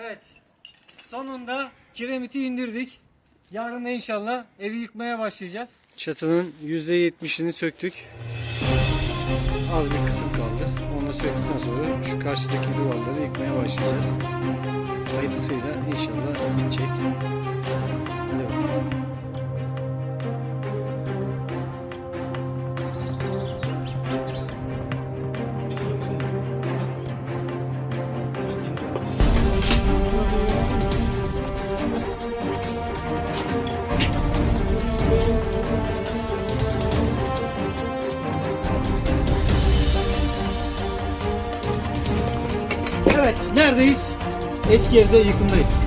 Evet. Sonunda kiremiti indirdik. Yarın inşallah evi yıkmaya başlayacağız. Çatının %70'ini söktük. Az bir kısım kaldı. Onu da söktükten sonra şu karşıdaki duvarları yıkmaya başlayacağız. Hayırlısıyla inşallah bitecek. Evet, neredeyiz? Eski evde yıkımdayız.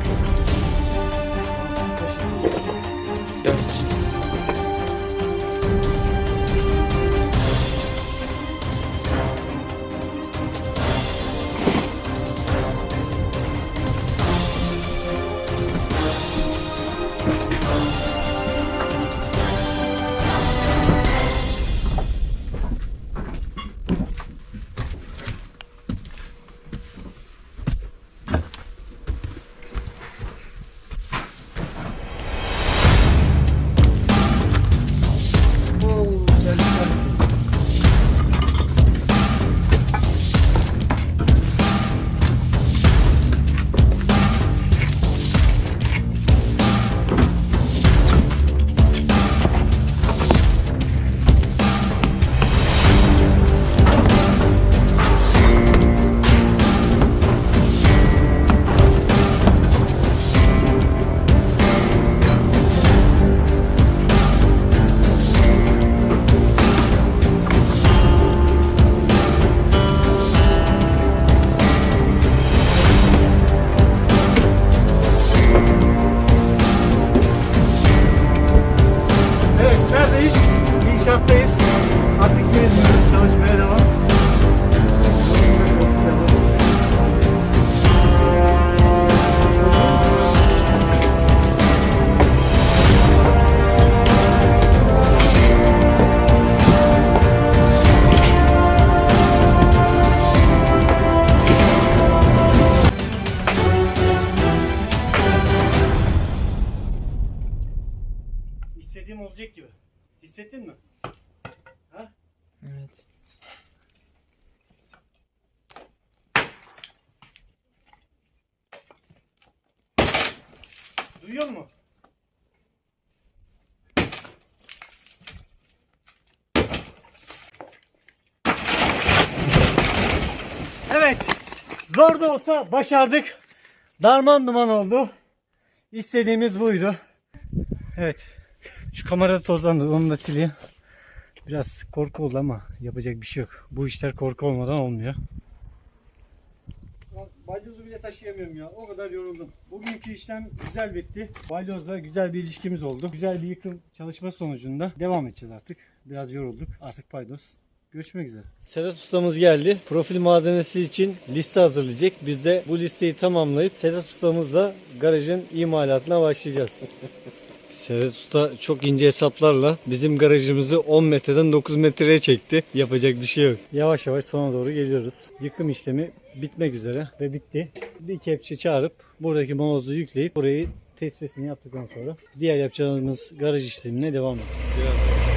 İnşaattayız. Artık gezmiyoruz, çalışmaya Zor da olsa başardık. Darman duman oldu. İstediğimiz buydu. Evet. Şu kamera tozlandı. Onu da sileyim. Biraz korku oldu ama yapacak bir şey yok. Bu işler korku olmadan olmuyor. Balyozu bile taşıyamıyorum ya. O kadar yoruldum. Bugünkü işlem güzel bitti. Balyozla güzel bir ilişkimiz oldu. Güzel bir yıkım çalışma sonucunda devam edeceğiz artık. Biraz yorulduk. Artık paydos. Görüşmek üzere. Sedat ustamız geldi. Profil malzemesi için liste hazırlayacak. Biz de bu listeyi tamamlayıp Sedat ustamızla garajın imalatına başlayacağız. Sedat Usta çok ince hesaplarla bizim garajımızı 10 metreden 9 metreye çekti. Yapacak bir şey yok. Yavaş yavaş sona doğru geliyoruz. Yıkım işlemi bitmek üzere ve bitti. Bir kepçe çağırıp buradaki molozu yükleyip burayı tesviyesini yaptıktan sonra diğer yapacağımız garaj işlemine devam edeceğiz.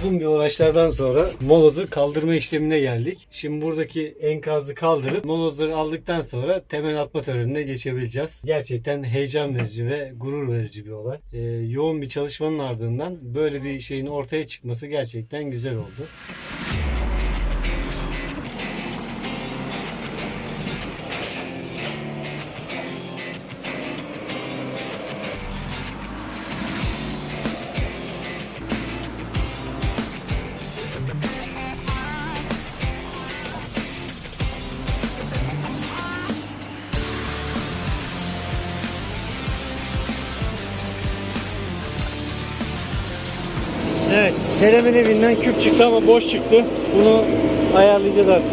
Uzun bir uğraşlardan sonra molozu kaldırma işlemine geldik. Şimdi buradaki enkazı kaldırıp molozları aldıktan sonra temel atma törenine geçebileceğiz. Gerçekten heyecan verici ve gurur verici bir olay. Ee, yoğun bir çalışmanın ardından böyle bir şeyin ortaya çıkması gerçekten güzel oldu. Kerem'in evinden küp çıktı ama boş çıktı. Bunu ayarlayacağız artık.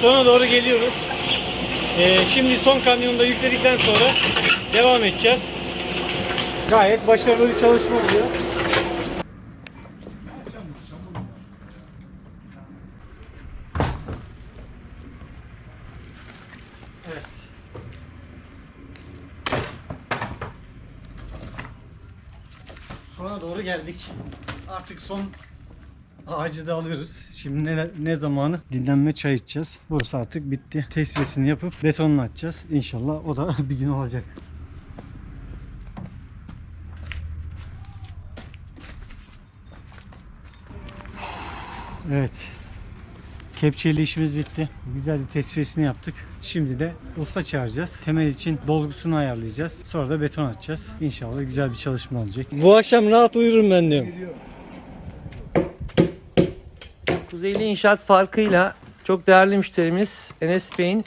Sona doğru geliyoruz. Ee, şimdi son kamyonu da yükledikten sonra devam edeceğiz. Gayet başarılı bir çalışma oluyor. Evet. Sona doğru Artık son ağacı da alıyoruz. Şimdi ne, ne zamanı? Dinlenme çay içeceğiz. Burası artık bitti. Tesviyesini yapıp betonunu açacağız. İnşallah o da bir gün olacak. Evet. Kepçeli işimiz bitti. Güzel bir tesviyesini yaptık. Şimdi de usta çağıracağız. Temel için dolgusunu ayarlayacağız. Sonra da beton atacağız. İnşallah güzel bir çalışma olacak. Bu akşam rahat uyurum ben diyorum. Kuzeyli İnşaat farkıyla çok değerli müşterimiz Enes Bey'in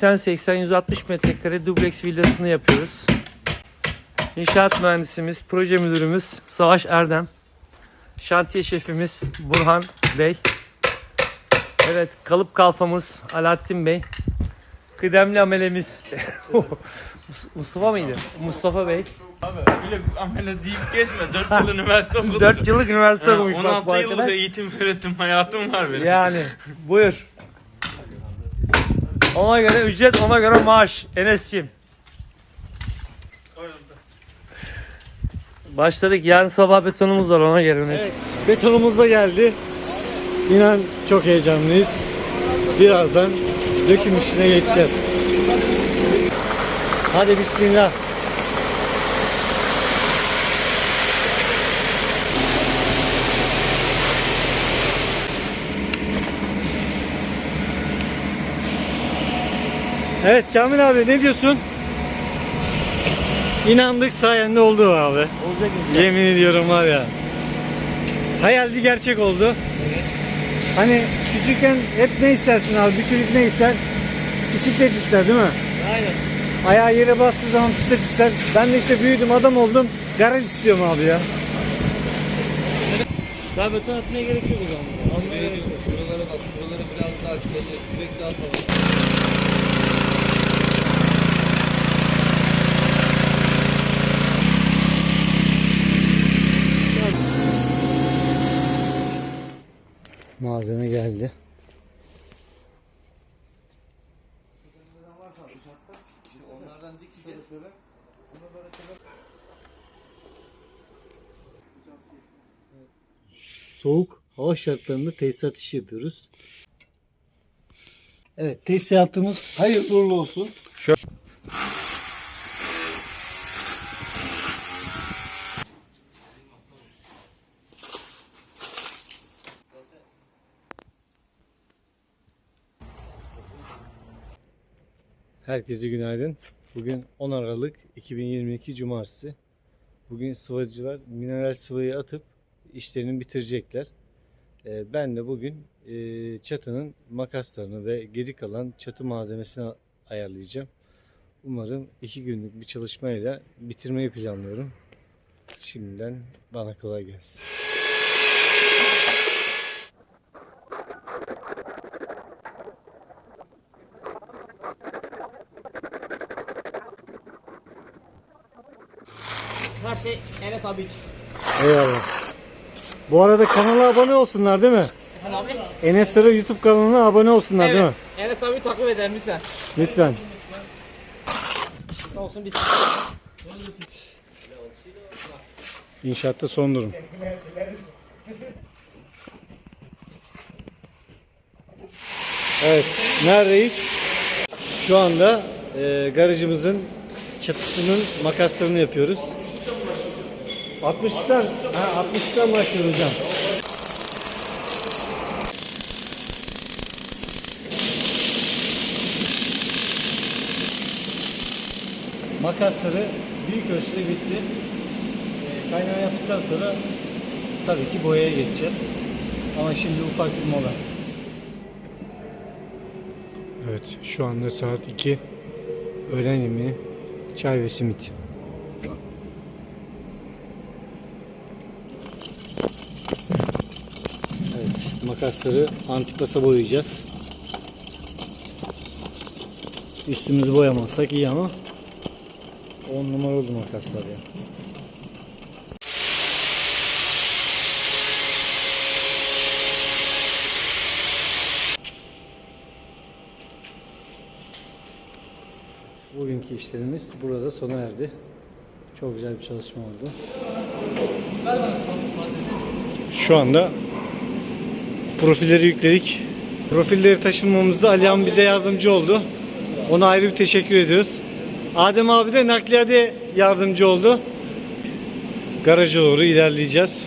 80-160 metrekare dubleks villasını yapıyoruz. İnşaat mühendisimiz, proje müdürümüz Savaş Erdem, şantiye şefimiz Burhan Bey, evet kalıp kalfamız Alaaddin Bey, kıdemli amelemiz Mustafa mıydı? Mustafa Bey. Abi öyle amele deyip geçme. 4 yıl üniversite okudum. 4 yıllık üniversite okumuş bak bu 16 yıllık arkadaş. eğitim öğretim hayatım var benim. Yani buyur. Ona göre ücret, ona göre maaş. Enes'ciğim. Başladık. Yarın sabah betonumuz var ona göre Enes. Evet, betonumuz da geldi. İnan çok heyecanlıyız. Birazdan döküm işine geçeceğiz. Hadi bismillah. Evet Kamil abi ne diyorsun? İnandık sayende oldu abi. Olacak Yemin ediyorum var ya. Hayaldi gerçek oldu. Hani küçükken hep ne istersin abi? Bir çocuk ne ister? Bisiklet ister değil mi? Aynen. Ayağı yere bastığı zaman bisiklet ister. Ben de işte büyüdüm adam oldum. Garaj istiyorum abi ya. Daha beton atmaya gerek yok o zaman. Şuralara bak, şuralara biraz daha sürekli atalım. Malzeme geldi. Soğuk hava şartlarında tesisat işi yapıyoruz. Evet tesisatımız hayırlı uğurlu olsun. Herkese günaydın. Bugün 10 Aralık 2022 Cumartesi. Bugün sıvacılar mineral sıvayı atıp işlerini bitirecekler. Ee, Ben de bugün e, çatının makaslarını ve geri kalan çatı malzemesini ayarlayacağım. Umarım iki günlük bir çalışmayla bitirmeyi planlıyorum. Şimdiden bana kolay gelsin. Şey Enes abi için. Eyvallah. Bu arada kanala abone olsunlar değil mi? Efendim abi? Enes Sarı YouTube kanalına abone olsunlar değil mi? Enes abi takip edelim lütfen. Lütfen. Sağ olsun biz. İnşaatta son durum. Evet, neredeyiz? Şu anda e, garajımızın çatısının makaslarını yapıyoruz. 60'tan, ha 60'tan başlıyor. Makasları büyük ölçüde bitti. E, Kaynağı yaptıktan sonra tabii ki boyaya geçeceğiz. Ama şimdi ufak bir mola. Evet şu anda saat 2. Öğlen yemeği çay ve simit. makasları antikasa boyayacağız. Üstümüzü boyamazsak iyi ama 10 numara oldu makaslar ya. Bugünkü işlerimiz burada sona erdi. Çok güzel bir çalışma oldu. Şu anda profilleri yükledik. Profilleri taşınmamızda Alihan bize yardımcı oldu. Ona ayrı bir teşekkür ediyoruz. Adem abi de nakliyade yardımcı oldu. Garaja doğru ilerleyeceğiz.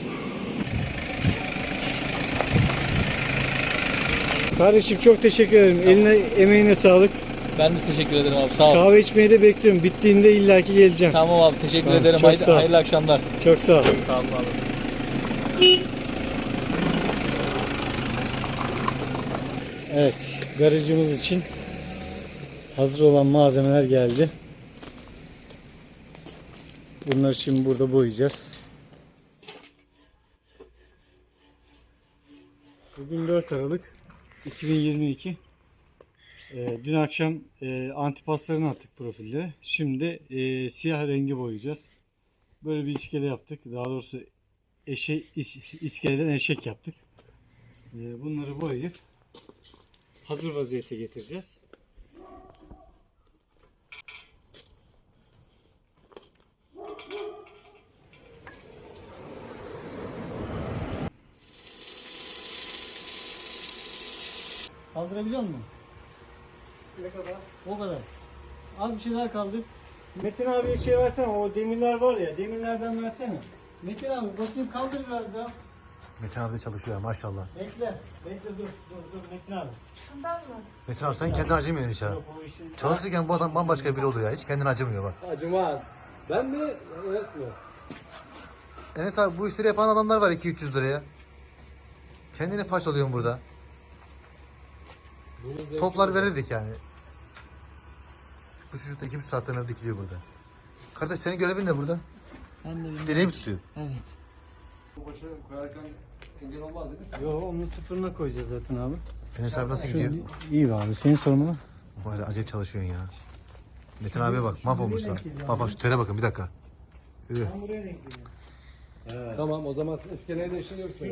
Kardeşim çok teşekkür ederim. Eline emeğine sağlık. Ben de teşekkür ederim abi sağ ol. Kahve içmeyi de bekliyorum. Bittiğinde illaki geleceğim. Tamam abi teşekkür Tamam, ederim. ol. hayırlı akşamlar. Çok sağ ol. Sağ olun abi. Evet, garajımız için hazır olan malzemeler geldi. Bunları şimdi burada boyayacağız. Bugün 4 Aralık 2022. Ee, dün akşam e, antipaslarını attık profillere. Şimdi e, siyah rengi boyayacağız. Böyle bir iskele yaptık. Daha doğrusu eşe, is, iskeleden eşek yaptık. E, bunları boyayıp hazır vaziyete getireceğiz. Kaldırabiliyor musun? Ne kadar? O kadar. Az bir şeyler kaldır. Metin abiye şey versene o demirler var ya demirlerden versene. Metin abi bakayım kaldır biraz daha. Metin abi de çalışıyor ya, maşallah. Bekle. Bekle dur dur dur Metin abi. Metin abi sen kendin acımıyorsun hiç ha. Yok, o işin- Çalışırken bu adam bambaşka biri oluyor ya. Hiç kendini acımıyor bak. Acımaz. Ben mi? Enes mi? Enes abi bu işleri yapan adamlar var 2-300 liraya. Kendini paş alıyorsun burada. Toplar verirdik yani. Bu çocuk da 2,5 saatlerine dikiliyor burada. Kardeş senin görevin ne burada? Ben de Direği mi tutuyor? Evet. Başa koyarken engel olmaz değil mi? Yo onun sıfırına koyacağız zaten abi. Enes abi nasıl gidiyor? İyi be abi senin sorun mu? Böyle acayip çalışıyorsun ya. Metin abiye bak mahvolmuşlar. Bak bak şu tere bakın bir dakika. Yürü. Tamam o zaman iskeleye de işin yoksa.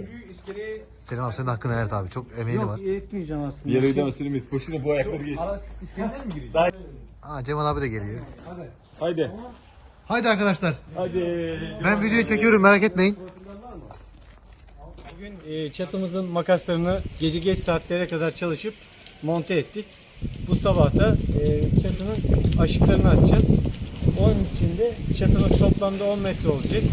Selim abi senin helal et abi. Çok emeğin var. Yok etmeyeceğim aslında. Bir yere gidemezsin Ümit. Boşuna bu ayakları geç. İskeleye mi gireyim? Aa Cemal abi de geliyor. Haydi. Haydi arkadaşlar. Hadi. Ben videoyu çekiyorum merak etmeyin. Bugün e, çatımızın makaslarını gece geç saatlere kadar çalışıp monte ettik. Bu sabah da e, çatının aşıklarını açacağız. Onun için de çatımız toplamda 10 metre olacak.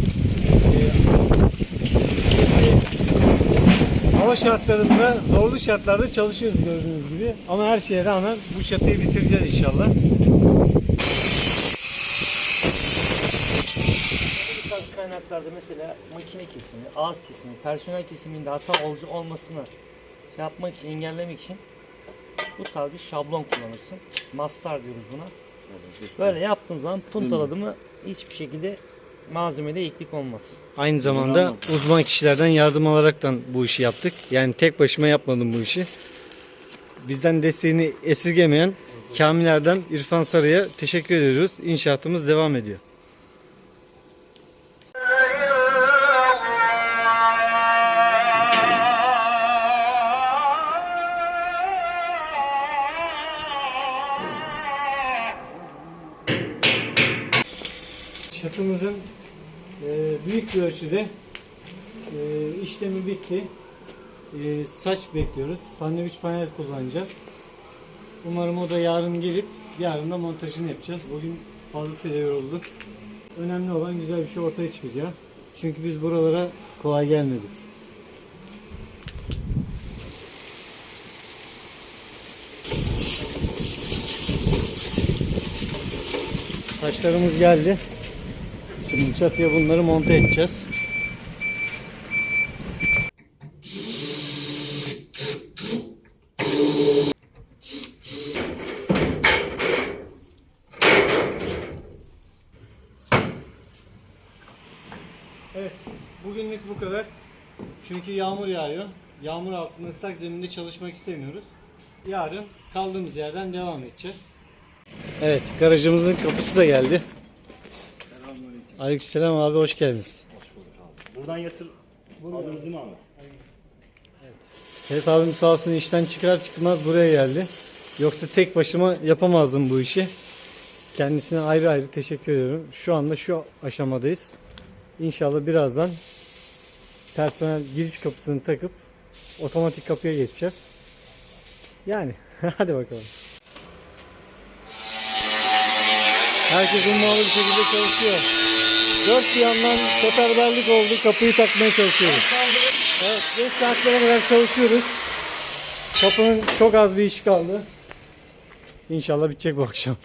E, hava şartlarında, zorlu şartlarda çalışıyoruz gördüğünüz gibi. Ama her şeye rağmen bu çatıyı bitireceğiz inşallah. Bu kaynaklarda mesela makine kesimi, ağız kesimi, personel kesiminde hata olucu olmasını yapmak için, engellemek için bu tarz bir şablon kullanırsın. Mastar diyoruz buna. Böyle yaptığın zaman puntaladı mı hiçbir şekilde malzemede eklik olmaz. Aynı zamanda uzman kişilerden yardım alaraktan bu işi yaptık. Yani tek başıma yapmadım bu işi. Bizden desteğini esirgemeyen Kamillerden İrfan Sarı'ya teşekkür ediyoruz. İnşaatımız devam ediyor. Ölçüde e, işlemi bitti. E, saç bekliyoruz. Sandviç panel kullanacağız. Umarım o da yarın gelip yarın da montajını yapacağız. Bugün fazlasıyla yorulduk. Önemli olan güzel bir şey ortaya çıkacak. Çünkü biz buralara kolay gelmedik. Taşlarımız geldi. Şimdi çatıya bunları monte edeceğiz. Evet, bugünlük bu kadar. Çünkü yağmur yağıyor. Yağmur altında ıslak zeminde çalışmak istemiyoruz. Yarın kaldığımız yerden devam edeceğiz. Evet, garajımızın kapısı da geldi. Aleykümselam abi hoş geldiniz. Buradan yatır. Aldınız değil mi abi? Evet abim sağ olsun işten çıkar çıkmaz buraya geldi. Yoksa tek başıma yapamazdım bu işi. Kendisine ayrı ayrı teşekkür ediyorum. Şu anda şu aşamadayız. İnşallah birazdan personel giriş kapısını takıp otomatik kapıya geçeceğiz. Yani hadi bakalım. Herkes ummalı bir şekilde çalışıyor. Dört bir yandan seferberlik oldu. Kapıyı takmaya çalışıyoruz. Evet, geç saatlere kadar çalışıyoruz. Kapının çok az bir işi kaldı. İnşallah bitecek bu akşam.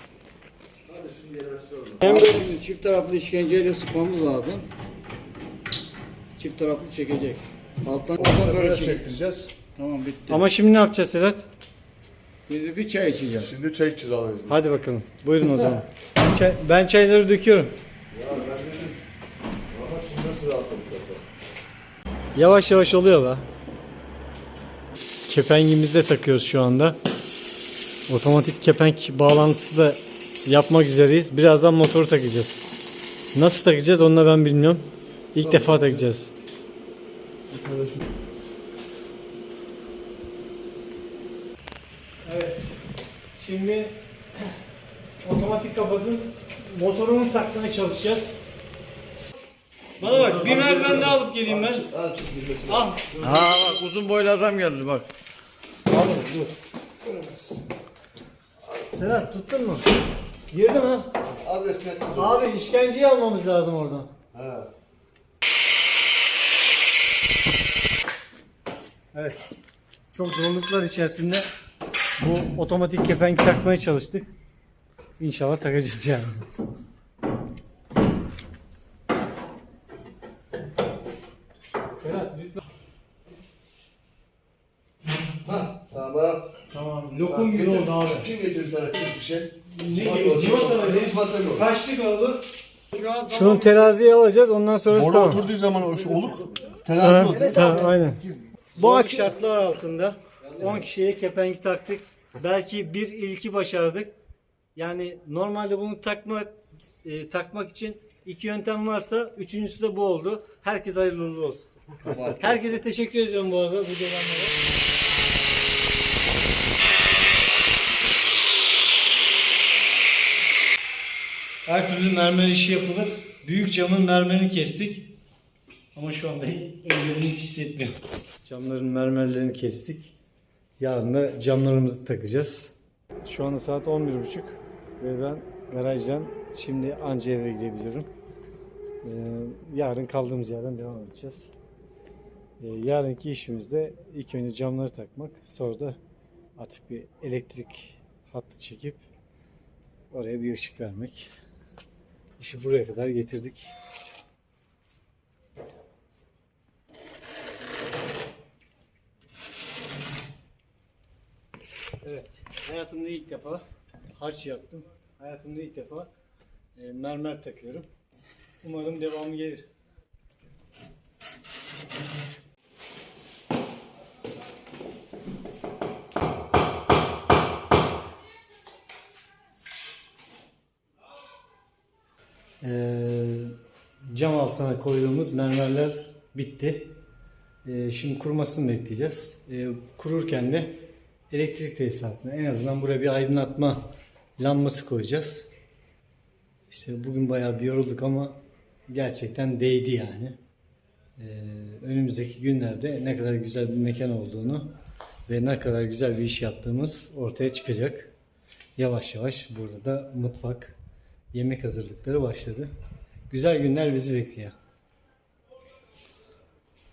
Hem böyle çift taraflı işkenceyle sıkmamız lazım. Çift taraflı çekecek. Alttan alttan böyle çek. çektireceğiz. Tamam bitti. Ama şimdi ne yapacağız Sedat? Şimdi bir çay içeceğim. Şimdi çay içeceğiz abi. Hadi bakalım. Buyurun o zaman. Çay- ben çayları döküyorum. Yavaş yavaş oluyor be. Kepengimizi de takıyoruz şu anda. Otomatik kepenk bağlantısı da yapmak üzereyiz. Birazdan motoru takacağız. Nasıl takacağız onu da ben bilmiyorum. İlk defa takacağız. Evet. Şimdi otomatik kapatın. Motorunu takmaya çalışacağız. Bana bak bir merdiven daha alıp geleyim ben. Al. Ha bak uzun boylu adam geldi bak. Sedat tuttun mu? Girdi mi? Az esnek. Abi işkenceyi almamız lazım oradan. Evet. Çok zorluklar içerisinde bu otomatik kepenk takmaya çalıştık. İnşallah takacağız yani. Sedat lütfen. Tamam. Tamam. Lokum gibi oldu abi. Kim getirdi sana kim bir şey? Ne gibi? Civata mı? Civata mı? Kaçlık oldu? Şu an Şunun teraziye alacağız ondan sonra Boru tamam. oturduğu zaman o şu oluk Ha, telafi olsun. ha, aynen. Bu akşam şartlar altında 10 kişiye kepengi taktık. Belki bir ilki başardık. Yani normalde bunu takmak e, takmak için iki yöntem varsa üçüncüsü de bu oldu. Herkes hayırlı uğurlu olsun. Herkese teşekkür ediyorum bu arada bu dönemlere. Her türlü mermer işi yapılır. Büyük camın mermerini kestik. Ama şu anda ellerimi hiç hissetmiyorum. Camların mermerlerini kestik. Yarın da camlarımızı takacağız. Şu anda saat 11.30 ve ben garajdan şimdi anca eve gidebiliyorum. Ee, yarın kaldığımız yerden devam edeceğiz. Ee, yarınki işimizde ilk önce camları takmak, sonra da artık bir elektrik hattı çekip oraya bir ışık vermek. İşi buraya kadar getirdik. Evet, hayatımda ilk defa harç yaptım. Hayatımda ilk defa e, mermer takıyorum. Umarım devamı gelir. Ee, cam altına koyduğumuz mermerler bitti. Ee, şimdi kurumasını bekleyeceğiz. Ee, kururken de elektrik tesisatına en azından buraya bir aydınlatma lambası koyacağız. İşte bugün bayağı bir yorulduk ama gerçekten değdi yani. Ee, önümüzdeki günlerde ne kadar güzel bir mekan olduğunu ve ne kadar güzel bir iş yaptığımız ortaya çıkacak. Yavaş yavaş burada da mutfak, yemek hazırlıkları başladı. Güzel günler bizi bekliyor.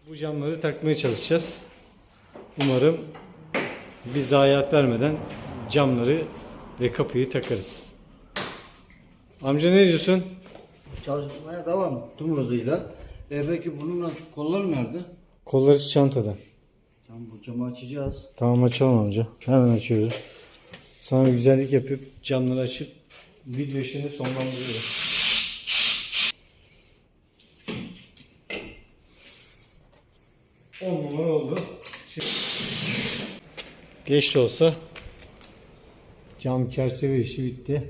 Bu camları takmaya çalışacağız. Umarım bir zayiat vermeden camları ve kapıyı takarız. Amca ne diyorsun? çalışmaya devam. Tüm hızıyla. E peki bununla kollar nerede? Kolları çantada. Tamam bu camı açacağız. Tamam açalım amca. Hemen açıyoruz. Sana bir güzellik yapıp camları açıp video işini sonlandırıyorum. On numara oldu. Şimdi... Geç de olsa cam çerçeve işi bitti.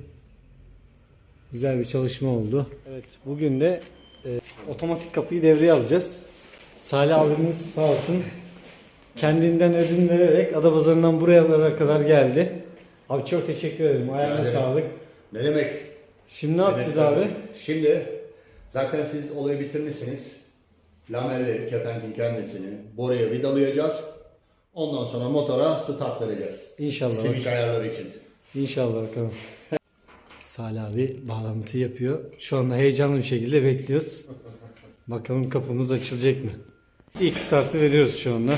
Güzel bir çalışma oldu. Evet bugün de e, otomatik kapıyı devreye alacağız. Salih abimiz sağ olsun kendinden ödün vererek Adapazarı'ndan buraya kadar geldi. Abi çok teşekkür ederim. Ayağına sağlık. Ne demek? Şimdi ne yapacağız abi? Şimdi zaten siz olayı bitirmişsiniz. Lamelleri, kepenkin kendisini boruya vidalayacağız. Ondan sonra motora start vereceğiz. İnşallah. Switch ayarları için. İnşallah bakalım. Salih abi bağlantı yapıyor. Şu anda heyecanlı bir şekilde bekliyoruz. Bakalım kapımız açılacak mı? İlk startı veriyoruz şu anda.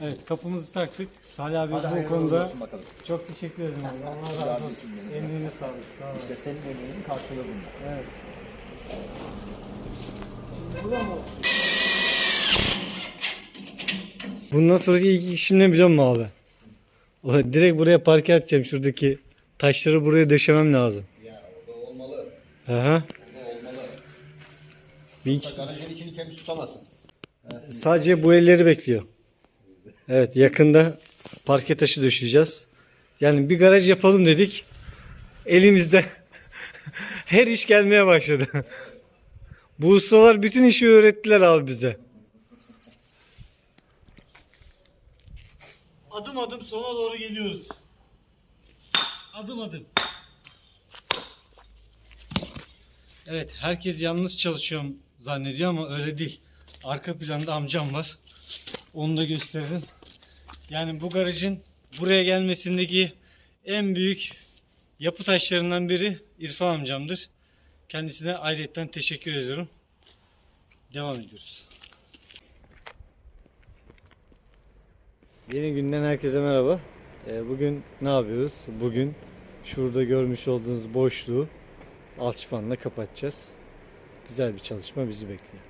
Evet kapımızı taktık. Salih abi Hadi bu hayırlı konuda olsun bakalım. çok teşekkür ederim abi. Allah razı olsun. Emeğine sağlık. Sağ olun. İşte senin emeğinin karşılığı bunlar. Evet. Bundan sonraki ilk işim ne biliyor musun abi? Ulan Direkt buraya parke atacağım şuradaki taşları buraya döşemem lazım. Ya orada olmalı. Aha. Orada olmalı. Bir iki- Garajın içini temiz tutamazsın. sadece bu elleri bekliyor. Evet yakında parke taşı döşeyeceğiz. Yani bir garaj yapalım dedik. Elimizde her iş gelmeye başladı. Bu ustalar bütün işi öğrettiler abi bize. Adım adım sona doğru geliyoruz. Adım adım. Evet herkes yalnız çalışıyorum zannediyor ama öyle değil. Arka planda amcam var. Onu da gösterelim. Yani bu garajın buraya gelmesindeki en büyük yapı taşlarından biri İrfan amcamdır. Kendisine ayrıyetten teşekkür ediyorum. Devam ediyoruz. Yeni günden herkese merhaba. Ee, Bugün ne yapıyoruz? Bugün şurada görmüş olduğunuz boşluğu alçıpanla kapatacağız. Güzel bir çalışma bizi bekliyor.